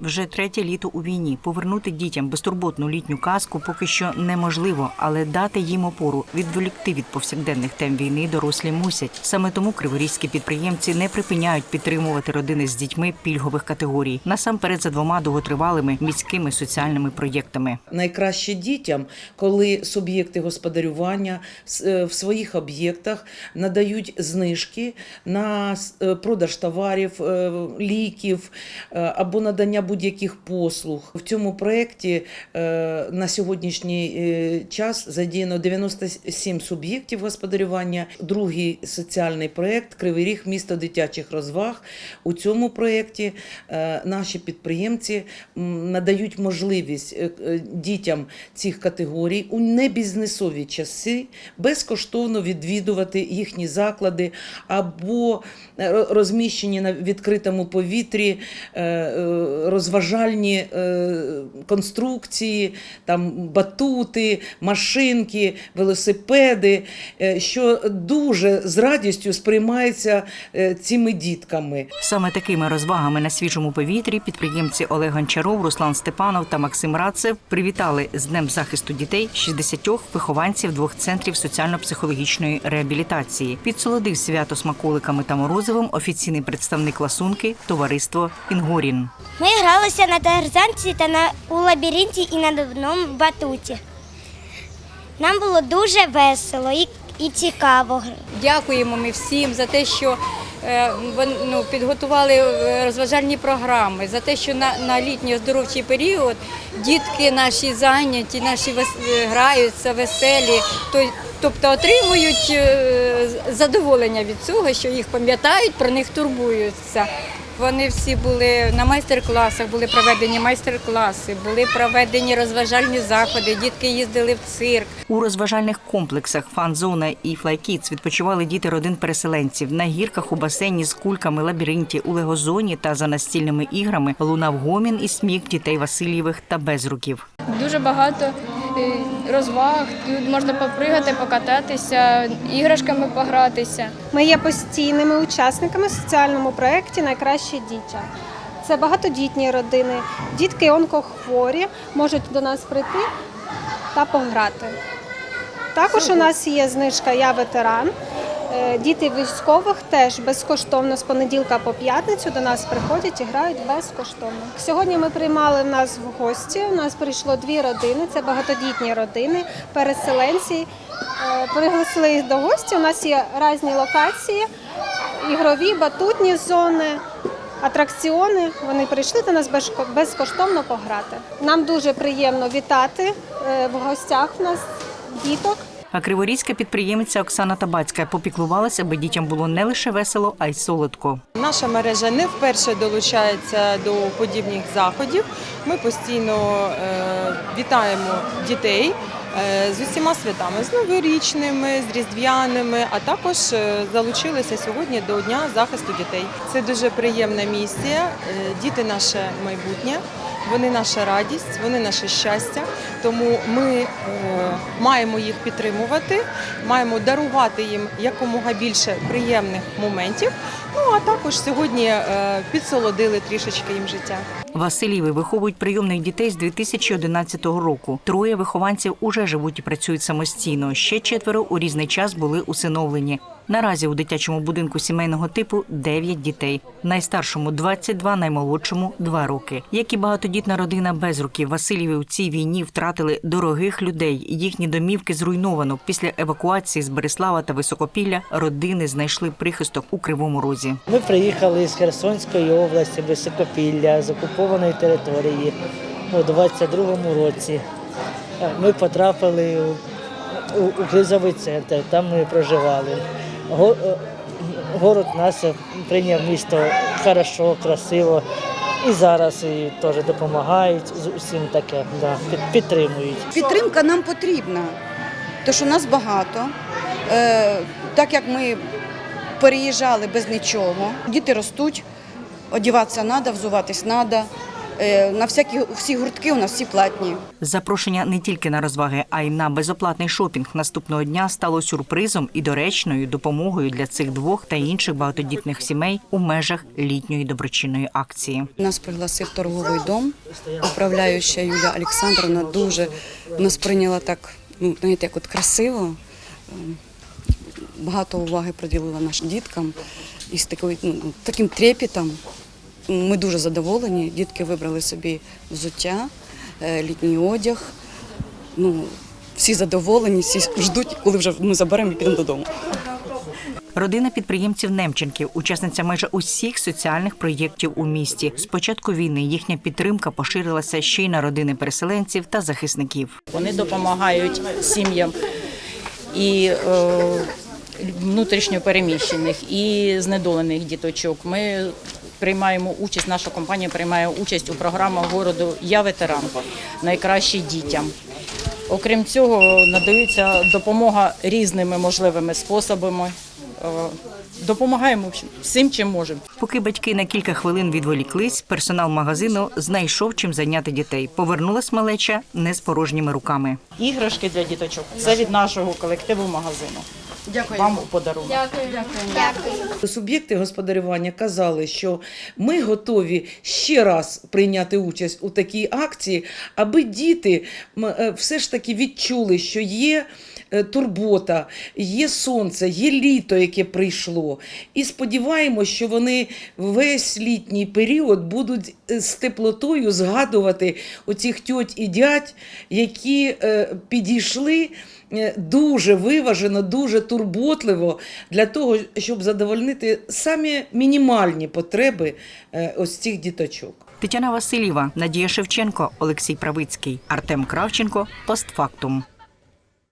Вже третє літо у війні. Повернути дітям безтурботну літню казку поки що неможливо, але дати їм опору, відволікти від повсякденних тем війни дорослі мусять. Саме тому криворізькі підприємці не припиняють підтримувати родини з дітьми пільгових категорій, насамперед за двома довготривалими міськими соціальними проєктами. Найкраще дітям, коли суб'єкти господарювання е, в своїх об'єктах надають знижки на е, продаж товарів, е, ліків або надання будь-яких послуг. В цьому проєкті е, на сьогоднішній е, час задіяно 97 суб'єктів господарювання. Другий соціальний проєкт Кривий Ріг місто дитячих розваг. У цьому проєкті е, наші підприємці надають можливість дітям цих категорій у небізнесові часи безкоштовно відвідувати їхні заклади або розміщені на відкритому повітрі розважальні е, конструкції, там батути, машинки, велосипеди, е, що дуже з радістю сприймається е, цими дітками. Саме такими розвагами на свіжому повітрі підприємці Олег Гончаров, Руслан Степанов та Максим Рацев привітали з Днем захисту дітей 60 вихованців двох центрів соціально-психологічної реабілітації. Підсолодив свято смаколиками та морозивом офіційний представник ласунки товариство Інгорін. Ми гралися на тарзанці та на у лабіринті і на одному батуті. Нам було дуже весело і, і цікаво. Дякуємо ми всім за те, що е, ну, підготували е, розважальні програми, за те, що на, на літній оздоровчий період дітки наші зайняті, наші вес- е, граються, веселі, то, тобто отримують е, задоволення від цього, що їх пам'ятають, про них турбуються. Вони всі були на майстер-класах, були проведені майстер-класи, були проведені розважальні заходи, дітки їздили в цирк. У розважальних комплексах фан-зона і флайкітс відпочивали діти родин переселенців на гірках у басейні з кульками, лабіринті, у легозоні та за настільними іграми лунав гомін і сміх дітей Васильєвих та безруків. Дуже багато розваг. Тут можна попригати, покататися, іграшками погратися. Ми є постійними учасниками в соціальному проєкті Найкраще дітя. Це багатодітні родини. Дітки онкохворі можуть до нас прийти та пограти. Також у нас є знижка Я ветеран. Діти військових теж безкоштовно з понеділка по п'ятницю до нас приходять і грають безкоштовно. Сьогодні ми приймали в нас в гості. У нас прийшло дві родини. Це багатодітні родини, переселенці. Е, Пригласили їх до гості. У нас є різні локації, ігрові, батутні зони. Атракціони вони прийшли до нас безкоштовно пограти. Нам дуже приємно вітати е, в гостях в нас діток. А криворізька підприємиця Оксана Табацька попіклувалася, аби дітям було не лише весело, а й солодко. Наша мережа не вперше долучається до подібних заходів. Ми постійно е, вітаємо дітей е, з усіма святами, з новорічними, з різдвяними, а також е, залучилися сьогодні до Дня захисту дітей. Це дуже приємна місія. Діти наше майбутнє. Вони наша радість, вони наше щастя. Тому ми е, маємо їх підтримувати, маємо дарувати їм якомога більше приємних моментів. Ну а також сьогодні е, підсолодили трішечки їм життя. Василіви виховують прийомних дітей з 2011 року. Троє вихованців уже живуть і працюють самостійно. Ще четверо у різний час були усиновлені. Наразі у дитячому будинку сімейного типу 9 дітей. Найстаршому 22, наймолодшому 2 роки. Як і багатодітна родина без руків, Васильєви у цій війні втратили дорогих людей. Їхні домівки зруйновано. Після евакуації з Береслава та Високопілля родини знайшли прихисток у Кривому Розі. Ми приїхали з Херсонської області, Високопілля, з окупованої території у 22-му році. Ми потрапили у, у, кризовий центр, там ми проживали. Е, Город нас прийняв місто хорошо, красиво. І зараз і теж допомагають з усім таке, да, підтримують. Підтримка нам потрібна, тому що нас багато. Е, так як ми переїжджали без нічого, діти ростуть, одягатися треба, взуватись треба. На всякі всі гуртки у нас всі платні. Запрошення не тільки на розваги, а й на безоплатний шопінг наступного дня стало сюрпризом і доречною допомогою для цих двох та інших багатодітних сімей у межах літньої доброчинної акції. Нас пригласив торговий дом. Управляюча Юлія Олександровна дуже нас прийняла так, ну знаєте, як от красиво. Ем, Багато уваги приділила нашим діткам і з такою, ну, таким трепетом. Ми дуже задоволені. Дітки вибрали собі взуття, е, літній одяг. Ну, всі задоволені, всі ждуть, коли вже ми заберемо і підемо додому. Родина підприємців Немченків, учасниця майже усіх соціальних проєктів у місті. З початку війни їхня підтримка поширилася ще й на родини переселенців та захисників. Вони допомагають сім'ям і е, внутрішньо переміщених, і знедолених діточок. Ми приймаємо участь, наша компанія приймає участь у програмах городу Я ветеран найкраще дітям. Окрім цього, надається допомога різними можливими способами. Е, Допомагаємо всім, чим можемо. Поки батьки на кілька хвилин відволіклись, персонал магазину знайшов чим зайняти дітей. Повернулась малеча не з порожніми руками. Іграшки для діточок це від нашого колективу магазину. Дякую. Вам у подарунок. Суб'єкти господарювання казали, що ми готові ще раз прийняти участь у такій акції, аби діти м, е, все ж таки відчули, що є. е, Турбота, є сонце, є літо, яке прийшло. І сподіваємося, що вони весь літній період будуть е, з теплотою згадувати оцих тьоть і дядь, які підійшли дуже виважено, дуже турботливо для того, щоб задовольнити самі мінімальні потреби е, ось цих діточок. Тетяна Васильєва, Надія Шевченко, Олексій Правицький, Артем Кравченко. Постфактум.